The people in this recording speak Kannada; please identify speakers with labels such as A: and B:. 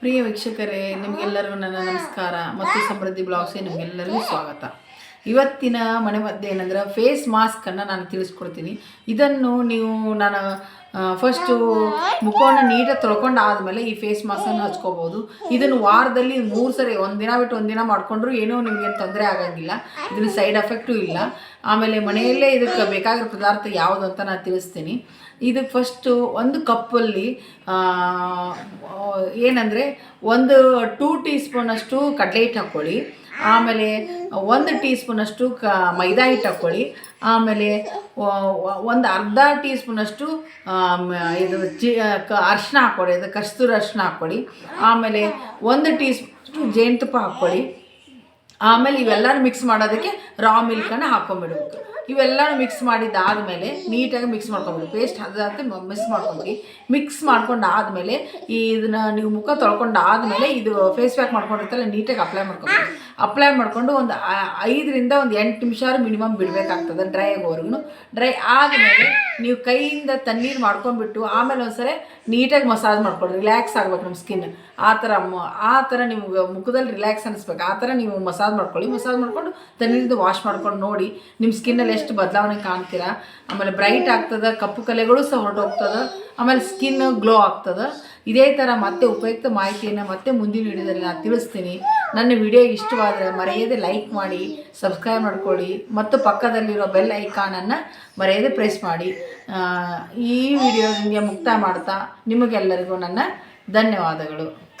A: ಪ್ರಿಯ ವೀಕ್ಷಕರೇ, ನಿಮಗೆಲ್ಲರಿಗೂ ನನ್ನ ನಮಸ್ಕಾರ. ಮತ್ತು ಸಮೃದ್ಧಿ ಬ್ಲಾಗ್ಸ್ಗೆ ನಿಮಗೆಲ್ಲರಿಗೂ ಸ್ವಾಗತ. ಇವತ್ತಿನ ಮನೆ ಮದ್ದು ಏನಂದ್ರೆ, ಫೇಸ್ ಮಾಸ್ಕನ್ನು ನಾನು ತಿಳಿಸ್ಕೊಡ್ತೀನಿ. ಇದನ್ನು ನೀವು ನಾನು ಫಸ್ಟು ಮುಖವನ್ನು ನೀಟಾಗಿ ತೊಳ್ಕೊಂಡು ಆದಮೇಲೆ ಈ ಫೇಸ್ ಮಾಸ್ಕನ್ನು ಹಚ್ಕೋಬೋದು. ಇದನ್ನು ವಾರದಲ್ಲಿ ಮೂರು ಸರಿ, ಒಂದಿನ ಬಿಟ್ಟು ಒಂದಿನ ಮಾಡಿಕೊಂಡ್ರು ಏನೂ ನಿಮಗೇನು ತೊಂದರೆ ಆಗಂಗಿಲ್ಲ. ಇದನ್ನು ಸೈಡ್ ಎಫೆಕ್ಟು ಇಲ್ಲ. ಆಮೇಲೆ ಮನೆಯಲ್ಲೇ ಇದಕ್ಕೆ ಬೇಕಾಗಿರೋ ಪದಾರ್ಥ ಯಾವುದು ಅಂತ ನಾನು ತಿಳಿಸ್ತೀನಿ. ಇದು ಫಸ್ಟು ಒಂದು ಕಪ್ಪಲ್ಲಿ ಏನಂದರೆ ಒಂದು ಟೂ ಟೀ ಸ್ಪೂನಷ್ಟು ಕಡಲೆ ಹಿಟ್ಟು ಹಾಕ್ಕೊಳ್ಳಿ. ಆಮೇಲೆ ಒಂದು ಟೀ ಸ್ಪೂನಷ್ಟು ಕ, ಮೈದಾ ಹಿಟ್ಟು ಹಾಕ್ಕೊಳ್ಳಿ. ಆಮೇಲೆ ಒಂದು ಅರ್ಧ ಟೀ ಸ್ಪೂನಷ್ಟು ಇದು ಜಿ ಅರ್ಶಿನ ಹಾಕ್ಕೊಡಿ ಅದು ಕಸ್ತೂರಿ ಅರ್ಶಿನ ಹಾಕ್ಕೊಡಿ. ಆಮೇಲೆ ಒಂದು ಟೀ ಸ್ಪೂನ್ ಜೇನುತುಪ್ಪ ಹಾಕ್ಕೊಳ್ಳಿ ಆಮೇಲೆ ಇವೆಲ್ಲನೂ ಮಿಕ್ಸ್ ಮಾಡೋದಕ್ಕೆ ರಾ ಮಿಲ್ಕನ್ನು ಹಾಕ್ಕೊಂಬಿಡ್ಬೇಕು ಇವೆಲ್ಲನೂ ಮಿಕ್ಸ್ ಮಾಡಿದ್ದಾದಮೇಲೆ ನೀಟಾಗಿ ಮಿಕ್ಸ್ ಮಾಡ್ಕೊಂಬಿಡಿ ಪೇಸ್ಟ್ ಅದಾದ ಮಿಕ್ಸ್ ಮಾಡ್ಕೊಂಬಿಡಿ ಮಿಕ್ಸ್ ಮಾಡ್ಕೊಂಡು ಆದಮೇಲೆ ಈ ಇದನ್ನ ನೀವು ಮುಖ ತೊಳ್ಕೊಂಡು ಆದಮೇಲೆ ಇದು ಫೇಸ್ ಪ್ಯಾಕ್ ಮಾಡ್ಕೊಂಡಿರ್ತಲ್ಲ ನೀಟಾಗಿ ಅಪ್ಲೈ ಮಾಡ್ಕೊಂಡು ಅಪ್ಲೈ ಮಾಡಿಕೊಂಡು ಒಂದು ಐದರಿಂದ ಒಂದು ಎಂಟು ನಿಮಿಷ ಮಿನಿಮಮ್ ಬಿಡಬೇಕಾಗ್ತದೆ ಡ್ರೈ ಆಗೋವರೆಗೂ ಡ್ರೈ ಆದಮೇಲೆ ನೀವು ಕೈಯಿಂದ ತಣ್ಣೀರು ಮಾಡ್ಕೊಂಡ್ಬಿಟ್ಟು ಆಮೇಲೆ ಒಂದ್ಸರಿ ನೀಟಾಗಿ ಮಸಾಜ್ ಮಾಡ್ಕೊಳ್ಳಿ ರಿಲ್ಯಾಕ್ಸ್ ಆಗ್ಬೇಕು ನಮ್ಮ ಸ್ಕಿನ್. ಆ ಥರ ಆ ಥರ ನಿಮ್ಗೆ ಮುಖದಲ್ಲಿ ರಿಲ್ಯಾಕ್ಸ್ ಅನಿಸ್ಬೇಕು. ಆ ಥರ ನೀವು ಮಸಾಜ್ ಮಾಡ್ಕೊಳ್ಳಿ. ಮಸಾಜ್ ಮಾಡ್ಕೊಂಡು ತಣ್ಣೀರಿಂದ ವಾಶ್ ಮಾಡ್ಕೊಂಡು ನೋಡಿ ನಿಮ್ಮ ಸ್ಕಿನ್ನಲ್ಲಿ ಎಷ್ಟು ಬದಲಾವಣೆ ಕಾಣ್ತೀರಾ. ಆಮೇಲೆ ಬ್ರೈಟ್ ಆಗ್ತದೆ, ಕಪ್ಪು ಕಲೆಗಳು ಸಹ ಹೊರಟೋಗ್ತದೆ, ಆಮೇಲೆ ಸ್ಕಿನ್ ಗ್ಲೋ ಆಗ್ತದೆ. ಇದೇ ಥರ ಮತ್ತೆ ಉಪಯುಕ್ತ ಮಾಹಿತಿಯನ್ನು ಮತ್ತೆ ಮುಂದಿನ ವಿಡಿಯೋದಲ್ಲಿ ನಾನು ತಿಳಿಸ್ತೀನಿ. ನನ್ನ ವಿಡಿಯೋ ಇಷ್ಟವಾದರೆ ಮರೆಯದೆ ಲೈಕ್ ಮಾಡಿ ಸಬ್ಸ್ಕ್ರೈಬ್ ಮಾಡ್ಕೊಳ್ಳಿ, ಮತ್ತು ಪಕ್ಕದಲ್ಲಿರೋ ಬೆಲ್ ಐಕಾನನ್ನು ಮರೆಯದೆ ಪ್ರೆಸ್ ಮಾಡಿ. ಈ ವಿಡಿಯೋ ನಿಮಗೆ ಮುಕ್ತಾಯ ಮಾಡ್ತಾ ನಿಮಗೆಲ್ಲರಿಗೂ ನನ್ನ ಧನ್ಯವಾದಗಳು.